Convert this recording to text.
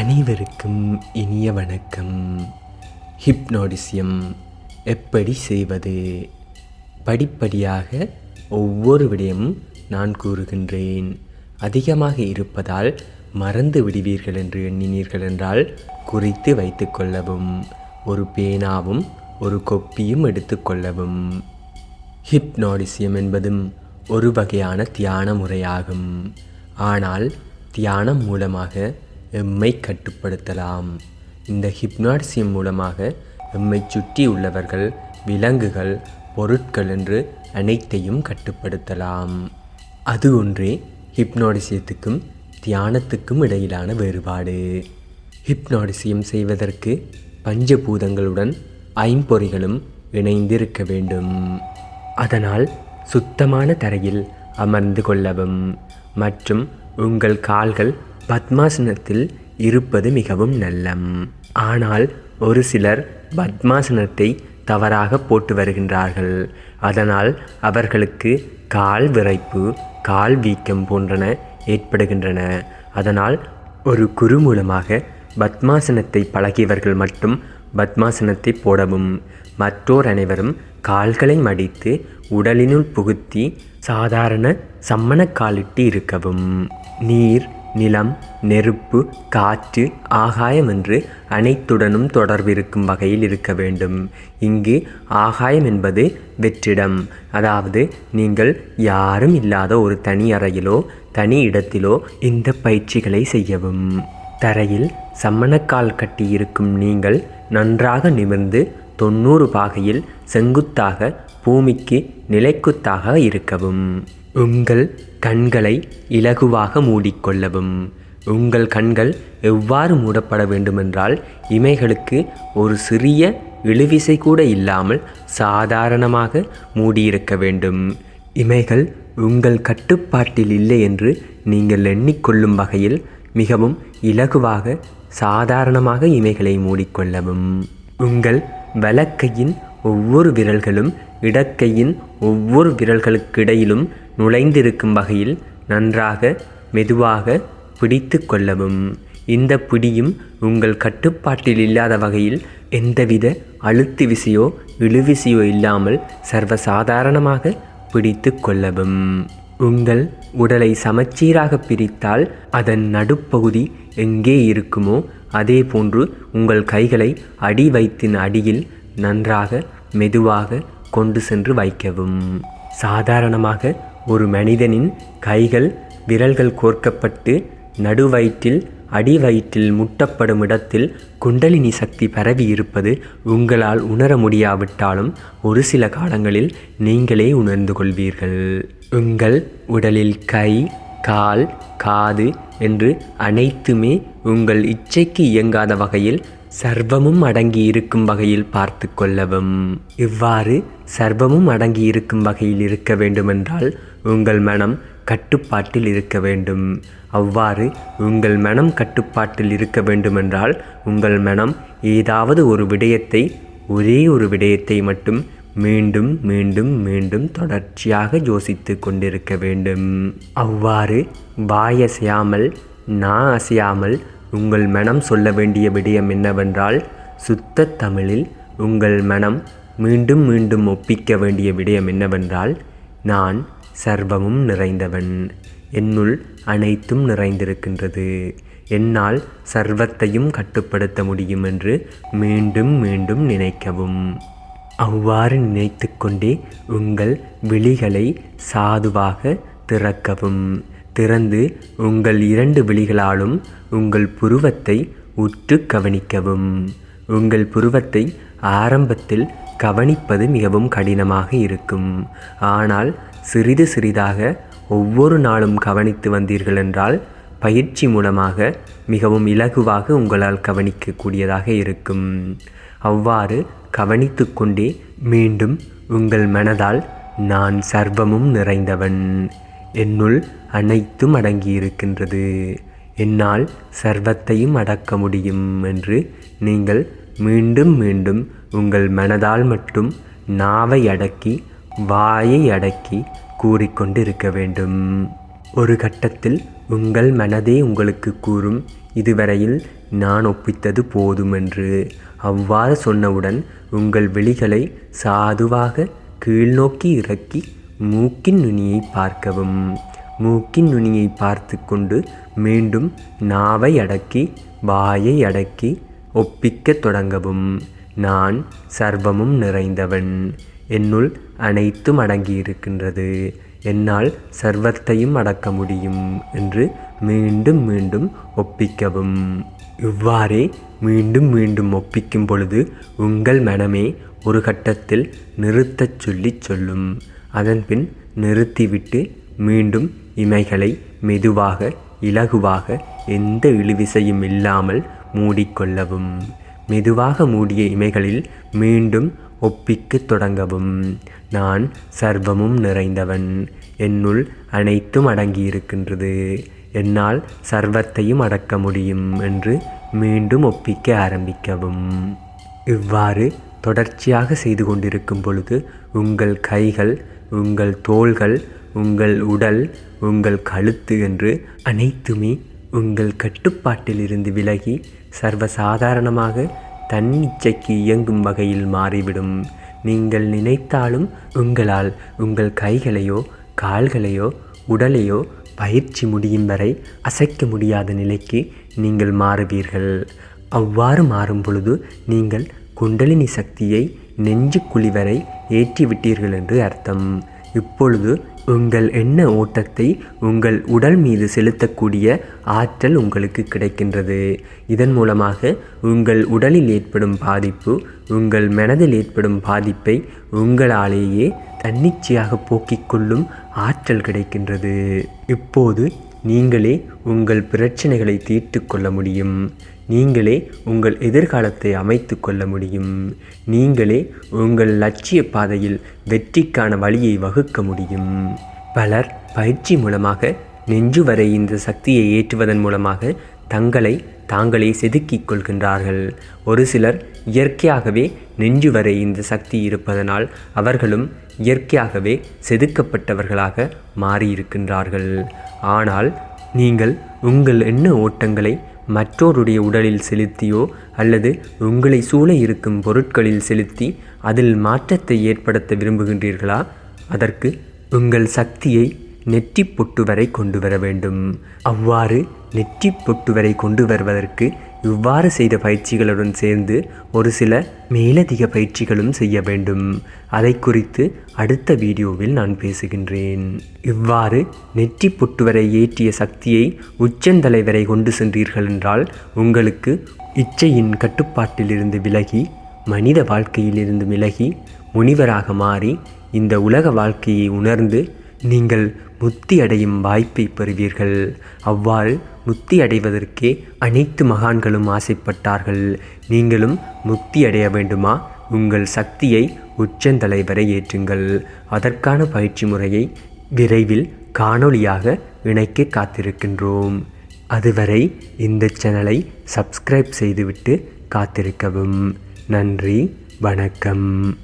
அனைவருக்கும் இனிய வணக்கம். ஹிப்னோடிசியம் எப்படி செய்வது? படிப்படியாக ஒவ்வொரு விடயமும் நான் கூறுகின்றேன். அதிகமாக இருப்பதால் மறந்து விடுவீர்கள் என்று எண்ணினீர்கள் என்றால் குறித்து வைத்துக்கொள்ளவும் ஒரு பேனாவும் ஒரு கொப்பியும் எடுத்துக்கொள்ளவும் ஹிப்னோடிசியம் என்பதும் ஒரு வகையான தியான முறையாகும். ஆனால் தியானம் மூலமாக எம்மை கட்டுப்படுத்தலாம். இந்த ஹிப்னாடிசியம் மூலமாக எம்மை சுற்றி உள்ளவர்கள் விலங்குகள் பொருட்கள் என்று அனைத்தையும் கட்டுப்படுத்தலாம். அது ஒன்றே ஹிப்னாடிசியத்துக்கும் தியானத்துக்கும் இடையிலான வேறுபாடு. ஹிப்னாடிசியம் செய்வதற்கு பஞ்சபூதங்களுடன் ஐம்பொறிகளும் இணைந்திருக்க வேண்டும். அதனால் சுத்தமான தரையில் அமர்ந்து கொள்ளவும் மற்றும் உங்கள் கால்கள் பத்மாசனத்தில் இருப்பது மிகவும் நல்லம். ஆனால் ஒரு சிலர் பத்மாசனத்தை தவறாக போட்டு வருகின்றார்கள். அதனால் அவர்களுக்கு கால் விரைப்பு கால் வீக்கம் போன்றன ஏற்படுகின்றன. அதனால் ஒரு குரு மூலமாக பத்மாசனத்தை பழகியவர்கள் மட்டும் பத்மாசனத்தை போடவும். மற்றோர் அனைவரும் கால்களை மடித்து உடலினுள் புகுத்தி சாதாரண சம்மணக்காலிட்டு இருக்கவும். நீர் நிலம் நெருப்பு காற்று ஆகாயம் என்று அனைத்துடனும் தொடர்பிருக்கும் வகையில் இருக்க வேண்டும். இங்கு ஆகாயம் என்பது வெற்றிடம். அதாவது நீங்கள் யாரும் இல்லாத ஒரு தனி அறையிலோ தனி இடத்திலோ இந்த பயிற்சிகளை செய்யவும். தரையில் சம்மணக்கால் கட்டி இருக்கும் நீங்கள் நன்றாக நிமிர்ந்து தொண்ணூறு பாகையில் செங்குத்தாக பூமிக்கு நிலைக்குத்தாக இருக்கவும். உங்கள் கண்களை இலகுவாக மூடிக்கொள்ளவும். உங்கள் கண்கள் எவ்வாறு மூடப்பட வேண்டுமென்றால் இமைகளுக்கு ஒரு சிறிய இழுவிசை கூட இல்லாமல் சாதாரணமாக மூடியிருக்க வேண்டும். இமைகள் உங்கள் கட்டுப்பாட்டில் இல்லை என்று நீங்கள் எண்ணிக்கொள்ளும் வகையில் மிகவும் இலகுவாக சாதாரணமாக இமைகளை மூடிக்கொள்ளவும். உங்கள் வலக்கையின் ஒவ்வொரு விரல்களும் இடக்கையின் ஒவ்வொரு விரல்களுக்கிடையிலும் நுழைந்திருக்கும் வகையில் நன்றாக மெதுவாக பிடித்து கொள்ளவும். இந்த பிடியும் உங்கள் கட்டுப்பாட்டில் இல்லாத வகையில் எந்தவித அழுத்து விசையோ இழுவிசையோ இல்லாமல் சர்வசாதாரணமாக பிடித்து கொள்ளவும். உங்கள் உடலை சமச்சீராக பிரித்தால் அதன் நடுப்பகுதி எங்கே இருக்குமோ அதே போன்று உங்கள் கைகளை அடி வயிற்றின் அடியில் நன்றாக மெதுவாக கொண்டு சென்று வைக்கவும். சாதாரணமாக ஒரு மனிதனின் கைகள் விரல்கள் கோர்க்கப்பட்டு நடுவயிற்றில் அடி வயிற்றில் முட்டப்படும் இடத்தில் குண்டலினி சக்தி பரவி இருப்பது உங்களால் உணர முடியாவிட்டாலும் ஒரு சில காலங்களில் நீங்களே உணர்ந்து கொள்வீர்கள். உங்கள் உடலில் கை கால் காது என்று அனைத்துமே உங்கள் இச்சைக்கு இயங்காத வகையில் சர்வமும் அடங்கி இருக்கும் வகையில் பார்த்து கொள்ளவும். இவ்வாறு சர்வமும் அடங்கி இருக்கும் வகையில் இருக்க வேண்டுமென்றால் உங்கள் மனம் கட்டுப்பாட்டில் இருக்க வேண்டும். அவ்வாறு உங்கள் மனம் கட்டுப்பாட்டில் இருக்க வேண்டுமென்றால் உங்கள் மனம் ஏதாவது ஒரு விடயத்தை ஒரே ஒரு விடயத்தை மட்டும் மீண்டும் மீண்டும் மீண்டும் தொடர்ச்சியாக யோசித்து கொண்டிருக்க வேண்டும். அவ்வாறு வாய் அசையாமல் நா அசையாமல் உங்கள் மனம் சொல்ல வேண்டிய விடயம் என்னவென்றால் சுத்த தமிழில் உங்கள் மனம் மீண்டும் மீண்டும் ஒப்பிக்க வேண்டிய விடயம் என்னவென்றால் நான் சர்வமும் நிறைந்தவன். என்னுள் அனைத்தும் நிறைந்திருக்கின்றது. என்னால் சர்வத்தையும் கட்டுப்படுத்த முடியும் என்று மீண்டும் மீண்டும் நினைக்கவும். அவ்வாறு நினைத்து கொண்டே உங்கள் விழிகளை சாதுவாக திறக்கவும். திறந்து உங்கள் இரண்டு விழிகளாலும் உங்கள் புருவத்தை உற்று கவனிக்கவும். உங்கள் புருவத்தை ஆரம்பத்தில் கவனிப்பது மிகவும் கடினமாக இருக்கும். ஆனால் சிறிது சிறிதாக ஒவ்வொரு நாளும் கவனித்து வந்தீர்கள் என்றால் பயிற்சி மூலமாக மிகவும் இலகுவாக உங்களால் கவனிக்கக்கூடியதாக இருக்கும். அவ்வாறு கவனித்து கொண்டே மீண்டும் உங்கள் மனதால் நான் சர்வமும் நிறைந்தவன். என்னுள் அனைத்தும் அடங்கியிருக்கின்றது. என்னால் சர்வத்தையும் அடக்க முடியும் என்று நீங்கள் மீண்டும் மீண்டும் உங்கள் மனதால் மட்டும் நாவை அடக்கி வாயை அடக்கி கூறிக்கொண்டிருக்க வேண்டும். ஒரு கட்டத்தில் உங்கள் மனதே உங்களுக்கு கூறும் இதுவரையில் நான் ஒப்பித்தது போதும் என்று அவ்வாறு சொன்னவுடன் உங்கள் விழிகளை சாதுவாக கீழ்நோக்கி இறக்கி மூக்கின் நுனியை பார்க்கவும். மூக்கின் நுனியை பார்த்து கொண்டு மீண்டும் நாவை அடக்கி வாயை அடக்கி ஒப்பிக்கத் தொடங்கவும். நான் சர்வமும் நிறைந்தவன். என்னுள் அனைத்தும் அடங்கியிருக்கின்றது. என்னால் சர்வத்தையும் அடக்க முடியும் என்று மீண்டும் மீண்டும் ஒப்பிக்கவும். இவ்வாறே மீண்டும் மீண்டும் ஒப்பிக்கும் பொழுது உங்கள் மனமே ஒரு கட்டத்தில் நிறுத்தச் சொல்லிச் சொல்லும். அதன்பின் நிறுத்திவிட்டு மீண்டும் இமைகளை மெதுவாக இலகுவாக எந்த இழுவிசையும் இல்லாமல் மூடிக்கொள்ளவும். மெதுவாக மூடிய இமைகளில் மீண்டும் ஒப்பிக்கத் தொடங்கவும். நான் சர்வமும் நிறைந்தவன். என்னுள் அனைத்தும் அடங்கியிருக்கின்றது. என்னால் சர்வத்தையும் அடக்க முடியும் என்று மீண்டும் ஒப்பிக்க ஆரம்பிக்கவும். இவ்வாறு தொடர்ச்சியாக செய்து கொண்டிருக்கும் பொழுது உங்கள் கைகள் உங்கள் தோள்கள் உங்கள் உடல் உங்கள் கழுத்து என்று அனைத்துமே உங்கள் கட்டுப்பாட்டிலிருந்து விலகி சர்வசாதாரணமாக தன்னிச்சைக்கு இயங்கும் வகையில் மாறிவிடும். நீங்கள் நினைத்தாலும் உங்களால் உங்கள் கைகளையோ கால்களையோ உடலையோ பயிற்சி முடியும் வரை அசைக்க முடியாத நிலைக்கு நீங்கள் மாறுவீர்கள். அவ்வாறு மாறும் பொழுது நீங்கள் குண்டலினி சக்தியை நெஞ்சு குழி வரை ஏற்றிவிட்டீர்கள் என்று அர்த்தம். இப்பொழுது உங்கள் எண்ண ஓட்டத்தை உங்கள் உடல் மீது செலுத்தக்கூடிய ஆற்றல் உங்களுக்கு கிடைக்கின்றது. இதன் மூலமாக உங்கள் உடலில் ஏற்படும் பாதிப்பு உங்கள் மனதில் ஏற்படும் பாதிப்பை உங்களாலேயே தன்னிச்சையாக போக்கிக் கொள்ளும் ஆற்றல் கிடைக்கின்றது. இப்போது நீங்களே உங்கள் பிரச்சனைகளை தீர்த்து கொள்ள முடியும். நீங்களே உங்கள் எதிர்காலத்தை அமைத்து கொள்ள முடியும். நீங்களே உங்கள் லட்சிய பாதையில் வெற்றிக்கான வழியை வகுக்க முடியும். பலர் பயிற்சி மூலமாக நெஞ்சு வரை இந்த சக்தியை ஏற்றுவதன் மூலமாக தங்களை தாங்களே செதுக்கிக் கொள்கின்றார்கள். ஒரு சிலர் இயற்கையாகவே நெஞ்சு வரை இந்த சக்தி இருப்பதனால் அவர்களும் இயற்கையாகவே செதுக்கப்பட்டவர்களாக மாறியிருக்கின்றார்கள். ஆனால் நீங்கள் உங்கள் எண்ண ஓட்டங்களை மற்றோருடைய உடலில் செலுத்தியோ அல்லது உங்களை சூழ இருக்கும் பொருட்களில் செலுத்தி அதில் மாற்றத்தை ஏற்படுத்த விரும்புகின்றீர்களா? அதற்கு உங்கள் சக்தியை நெற்றி பொட்டு வரை கொண்டு வர வேண்டும். அவ்வாறு நெற்றி பொட்டு வரை கொண்டு வருவதற்கு இவ்வாறு செய்த பயிற்சிகளுடன் சேர்ந்து ஒரு சில மேலதிக பயிற்சிகளும் செய்ய வேண்டும். அதை குறித்து அடுத்த வீடியோவில் நான் பேசுகின்றேன். இவ்வாறு நெற்றி பொட்டு வரை ஏற்றிய சக்தியை உச்சந்தலை வரை கொண்டு சென்றீர்கள் என்றால் உங்களுக்கு இச்சையின் கட்டுப்பாட்டிலிருந்து விலகி மனித வாழ்க்கையிலிருந்து விலகி முனிவராக மாறி இந்த உலக வாழ்க்கையை உணர்ந்து நீங்கள் முத்தி அடையும் வாய்ப்பை பெறுவீர்கள். அவ்வாறு முத்தி அடைவதற்கே அனைத்து மகான்களும் ஆசைப்பட்டார்கள். நீங்களும் முத்தி அடைய வேண்டுமா? உங்கள் சக்தியை உச்சந்தலை வரை ஏற்றுங்கள். அதற்கான பயிற்சி முறையை விரைவில் காணொளியாக இணைக்க காத்திருக்கின்றோம். அதுவரை இந்த சேனலை சப்ஸ்கிரைப் செய்துவிட்டு காத்திருக்கவும். நன்றி வணக்கம்.